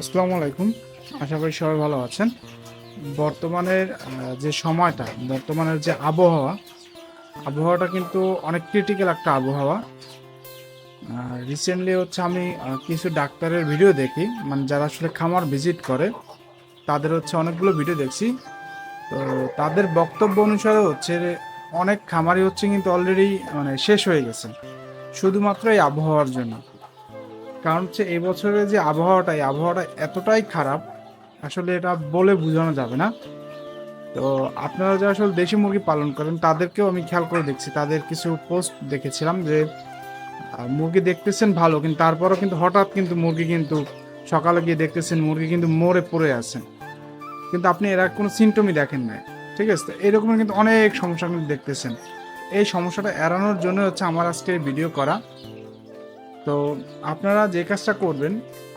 আসসালামু আলাইকুম। আশা করি সবাই ভালো আছেন। বর্তমানের যে সময়টা, বর্তমানের যে আবহাওয়া, আবহাওয়াটা কিন্তু অনেক ক্রিটিক্যাল একটা আবহাওয়া। রিসেন্টলি হচ্ছে আমি কিছু ডাক্তারের ভিডিও দেখি। মানে যারা আসলে খামার ভিজিট করে, তাদের হচ্ছে অনেকগুলো ভিডিও দেখছি। তো তাদের বক্তব্য অনুসারে হচ্ছে অনেক খামারই হচ্ছে কিন্তু অলরেডি মানে শেষ হয়ে গেছে। শুধুমাত্র এই আবহাওয়ার জন্য। কারণ হচ্ছে এই বছরের যে আবহাওয়াটা, এই আবহাওয়াটা এতটাই খারাপ, আসলে এটা বলে বোঝানো যাবে না। তো আপনারা যারা আসলে দেশি মুরগি পালন করেন, তাদেরকেও আমি খেয়াল করে দেখছি। তাদের কিছু পোস্ট দেখেছিলাম যে মুরগি দেখতেছেন ভালো, কিন্তু তারপরও কিন্তু হঠাৎ কিন্তু মুরগি কিন্তু সকালে গিয়ে দেখতেছেন মুরগি কিন্তু মরে পড়ে আছে। কিন্তু আপনি এরা কোনো সিমটমই দেখেন না ঠিক আছে? এরকম কিন্তু অনেক সমস্যা আপনি দেখতেছেন। এই সমস্যাটা এড়ানোর জন্য হচ্ছে আমার আজকে ভিডিও করা। তো আপনারা যে কাজটা করবেন,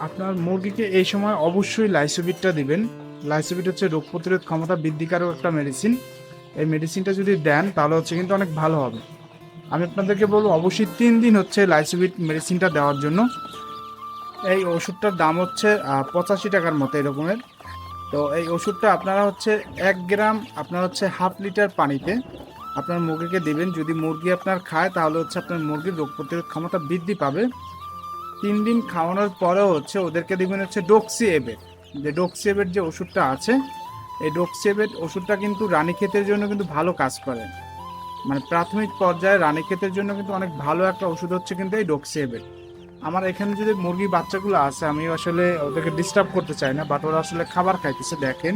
আপনার মুরগিকে এই সময় অবশ্যই লাইসোবিটটা দিবেন। লাইসোবিট হচ্ছে রোগ প্রতিরোধ ক্ষমতা বৃদ্ধিকারক একটা মেডিসিন এই মেডিসিনটা যদি দেন, তাহলে হচ্ছে কিন্তু অনেক ভালো হবে। আমি আপনাদেরকে বলব, অবশ্যই তিন দিন হচ্ছে লাইসোবিট মেডিসিনটা দেওয়ার জন্য। এই ওষুধটার দাম হচ্ছে পঁচাশি টাকার মতো এরকমের। তো এই ওষুধটা আপনারা হচ্ছে এক গ্রাম, আপনার হচ্ছে হাফ লিটার পানিতে আপনার মুরগিকে দিবেন। যদি মুরগি আপনার খায়, তাহলে হচ্ছে আপনার মুরগির রোগ প্রতিরোধ ক্ষমতা বৃদ্ধি পাবে। তিন দিন খাওয়ানোর পরেও হচ্ছে ওদেরকে দিবেন হচ্ছে ডোক্সি এবেট যে ডোক্সি এবেট যে ওষুধটা আছে, এই ডোক্সি এবেট ওষুধটা কিন্তু রানীক্ষেতের জন্য কিন্তু ভালো কাজ করে। মানে প্রাথমিক পর্যায়ে রানীক্ষেতের জন্য কিন্তু অনেক ভালো একটা ওষুধ হচ্ছে কিন্তু এই ডোক্সি এবেট আমার এখানে যদি মুরগি বাচ্চাগুলো আছে, আমি আসলে ওদেরকে ডিস্টার্ব করতে চাই না বাট ওরা আসলে খাবার খাইতেছে, দেখেন।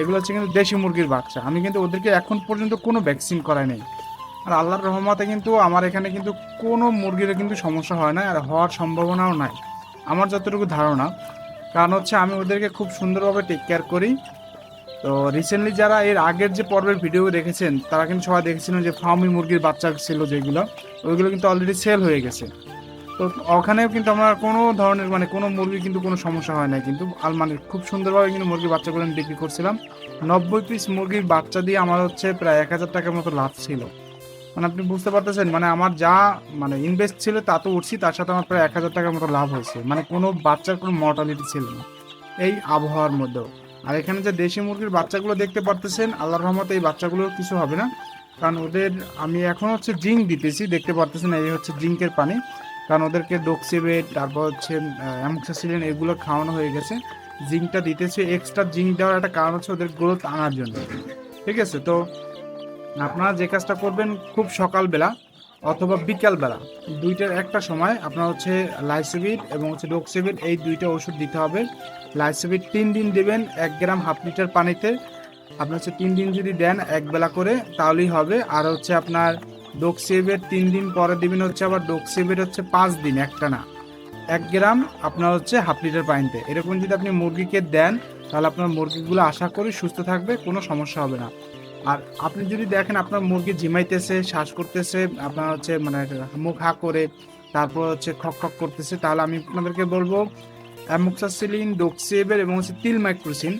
এগুলো হচ্ছে কিন্তু দেশি মুরগির বাচ্চা। আমি কিন্তু ওদেরকে এখন পর্যন্ত কোনো ভ্যাকসিন করাই নেই। আর আল্লাহর রহমতে কিন্তু আমার এখানে কিন্তু কোনো মুরগির কিন্তু সমস্যা হয় না আর হওয়ার সম্ভাবনাও নাই। আমার যতটুকু ধারণা, কারণ হচ্ছে আমি ওদেরকে খুব সুন্দরভাবে টেক কেয়ার করি। তো রিসেন্টলি যারা এর আগের যে পর্বের ভিডিও দেখেছেন, তারা কিন্তু সবাই দেখেছিলেন যে ফার্মি মুরগির বাচ্চা ছিল যেগুলো ওইগুলো কিন্তু অলরেডি সেল হয়ে গেছে। তো ওখানেও কিন্তু আমার কোনো ধরনের মানে কোনো মুরগি কিন্তু কোনো সমস্যা হয় না কিন্তু মানে খুব সুন্দরভাবে কিন্তু মুরগির বাচ্চাগুলো আমি বিক্রি করছিলাম। নব্বই পিস মুরগির বাচ্চা দিয়ে আমার হচ্ছে প্রায় এক হাজার টাকার মতো লাভ ছিল। মানে আপনি বুঝতে পারতেছেন মানে আমার যা মানে ইনভেস্ট ছিল তা তো উঠছি, তার সাথে আমার প্রায় এক হাজার টাকার মতো লাভ হয়েছে। মানে কোনো বাচ্চার কোনো মর্টালিটি ছিল না। এই আবহাওয়ার মধ্যেও। আর এখানে যে দেশি মুরগির বাচ্চাগুলো দেখতে পারতেছেন, আল্লাহর রহমতে এই বাচ্চাগুলোর কিছু হবে না। কারণ ওদের আমি এখন হচ্ছে জিঙ্ক দিতেছি, দেখতে পারতেছেন এই হচ্ছে জিঙ্কের পানি। কারণ ওদেরকে ডোক্সিবেট তারপর হচ্ছে অ্যামক্সাসিলিন এগুলো খাওয়ানো হয়ে গেছে। জিঙ্কটা দিতেছে এক্সট্রা জিঙ্ক দেওয়ার একটা কারণ হচ্ছে ওদের গ্রোথ আনার জন্য। ঠিক আছে? তো আপনারা যে কাজটা করবেন খুব সকালবেলা অথবা বিকালবেলা, দুইটার একটা সময় আপনার হচ্ছে লাইসোভিট এবং হচ্ছে ডোক্সিভিট এই দুইটা ওষুধ দিতে হবে। লাইসোভিট তিন দিন দেবেন, এক গ্রাম হাফ লিটার পানিতে। আপনার হচ্ছে তিন দিন যদি দেন, এক বেলা করে, তাহলেই হবে। আর হচ্ছে আপনার ডোক্সিভেট তিন দিন পরে দিবেন হচ্ছে আবার ডোক্সিভেট হচ্ছে পাঁচ দিন, একটা না। এক গ্রাম আপনার হচ্ছে হাফ লিটার পানিতে এরকম যদি আপনি মুরগিকে দেন, তাহলে আপনার মুরগিগুলো আশা করি সুস্থ থাকবে, কোনো সমস্যা হবে না। আর আপনি যদি দেখেন আপনার মুরগি ঝিমাইতেছে, শ্বাস করতেছে, আপনার হচ্ছে মানে মুখ হা করে, তারপর হচ্ছে খক খক করতেছে, তাহলে আমি আপনাদেরকে বলব, অ্যামোক্সাসিলিন ডোক্সিভের এবং হচ্ছে তিল মাইক্রোসিন,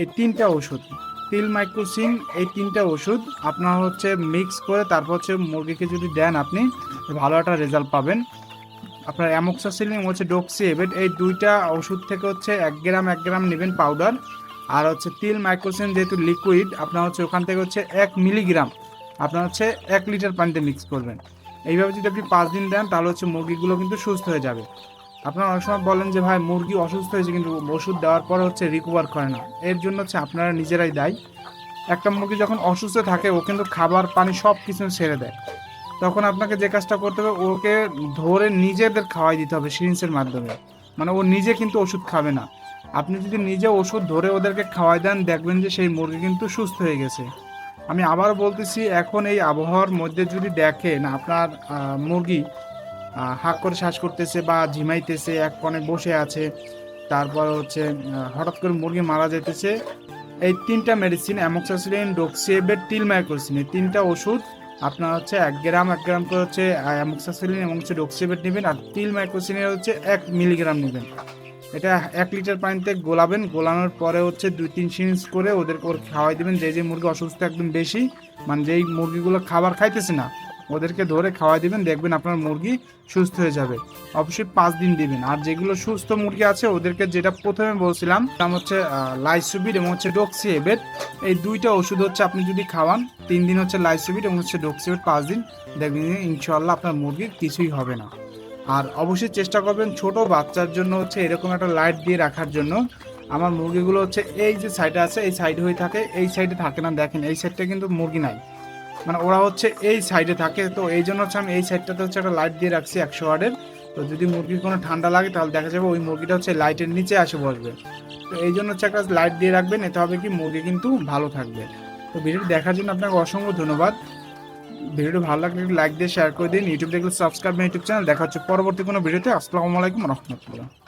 এই তিনটা ওষুধ তিল মাইক্রোসিন এই তিনটা ওষুধ আপনার হচ্ছে মিক্স করে তারপর হচ্ছে মুরগিকে যদি দেন আপনি, ভালো একটা রেজাল্ট পাবেন। আপনার অ্যামোক্সাসিলিন হচ্ছে ডোক্সিএবেট এই দুইটা ওষুধ থেকে হচ্ছে এক গ্রাম এক গ্রাম নেবেন পাউডার আর হচ্ছে তিল মাইক্রোসিন যেহেতু লিকুইড আপনার হচ্ছে ওখান থেকে হচ্ছে এক মিলিগ্রাম আপনার হচ্ছে এক লিটার পানিতে মিক্স করবেন। এইভাবে যদি আপনি পাঁচ দিন দেন, তাহলে হচ্ছে মুরগিগুলো কিন্তু সুস্থ হয়ে যাবে। আপনারা অনেক সময় বলেন যে, ভাই, মুরগি অসুস্থ হয়েছে কিন্তু ওষুধ দেওয়ার পর হচ্ছে রিকভার করে না। এর জন্য হচ্ছে আপনারা নিজেরাই দায়ী। একটা মুরগি যখন অসুস্থ থাকে, ও কিন্তু খাবার, পানি সব কিছু ছেড়ে দেয়। তখন আপনাকে যে কাজটা করতে হবে, ওকে ধরে নিজেদের খাওয়াই দিতে হবে সিরিঞ্জের মাধ্যমে। মানে ও নিজে কিন্তু ওষুধ খাবে না। আপনি যদি নিজে ওষুধ ধরে ওদেরকে খাওয়াই দেন, দেখবেন যে সেই মুরগি কিন্তু সুস্থ হয়ে গেছে। আমি আবার বলতেছি, এখন এই আবহাওয়ার মধ্যে যদি দেখেন আপনার মুরগি হাঁক করে শ্বাস করতেছে বা ঝিমাইতেছে, এক কোণে বসে আছে। তারপর হচ্ছে হঠাৎ করে মুরগি মারা যেতেছে এই তিনটা মেডিসিন অ্যামোক্সাসিলিন ডোক্সিএবেট টিল মাইক্রোসিন এই তিনটা ওষুধ আপনার হচ্ছে এক গ্রাম এক গ্রাম করে হচ্ছে অ্যামোক্সাসিলিন এবং হচ্ছে ডোক্সিএবেট নেবেন আর টিল মাইক্রোসিনের হচ্ছে এক মিলিগ্রাম নেবেন। এটা এক লিটার পানিতে গোলাবেন, গোলানোর পরে হচ্ছে দুই তিন সিরিঞ্জ করে ওদের ওর খাওয়াই দেবেন। যে যে মুরগি অসুস্থ একদম বেশি মানে যেই মুরগিগুলো খাবার খাইতেছে না ওদেরকে ধরে খাওয়াই দিবেন, দেখবেন আপনার মুরগি সুস্থ হয়ে যাবে। অবশ্যই পাঁচ দিন দিবেন। আর যেগুলো সুস্থ মুরগি আছে, ওদেরকে যেটা প্রথমে বলছিলাম, নাম হচ্ছে লাইসুবিট এবং হচ্ছে ডক্সিএবেট। এই দুইটা ওষুধ হচ্ছে আপনি যদি খাওয়ান, তিন দিন হচ্ছে লাইসুবিট এবং হচ্ছে ডক্সিএবেট পাঁচ দিন, দেখবেন ইনশাল্লাহ আপনার মুরগির কিছুই হবে না। আর অবশ্যই চেষ্টা করবেন ছোট বাচ্চার জন্য হচ্ছে এরকম একটা লাইট দিয়ে রাখার জন্য। আমার মুরগিগুলো হচ্ছে এই যে সাইডে আছে, এই সাইডে হয়ে থাকে, এই সাইডে থাকে না, দেখেন, এই সাইডটা কিন্তু মুরগি নাই। মানে ওরা হচ্ছে এই সাইডে থাকে, তো এই জন্য হচ্ছে আমি এই সাইডটাতে হচ্ছে একটা লাইট দিয়ে রাখছি একশো ওয়ার্ডের তো যদি মুরগির কোনো ঠান্ডা লাগে তাহলে দেখা যাবে ওই মুরগিটা হচ্ছে লাইটের নিচে আসে বসবে। তো এই জন্য হচ্ছে একটা লাইট দিয়ে রাখবেন, এতে হবে কি মুরগি কিন্তু ভালো থাকবে। তো ভিডিওটি দেখার জন্য আপনাকে অসংখ্য ধন্যবাদ। ভিডিওটি ভালো লাগলে লাইক দিয়ে শেয়ার করে দিন। ইউটিউব দেখলে সাবস্ক্রাইব ইউটিউব চ্যানেল দেখা হচ্ছে পরবর্তী কোনো ভিডিওতে। আসসালামু আলাইকুম রহমতুল্লাহ।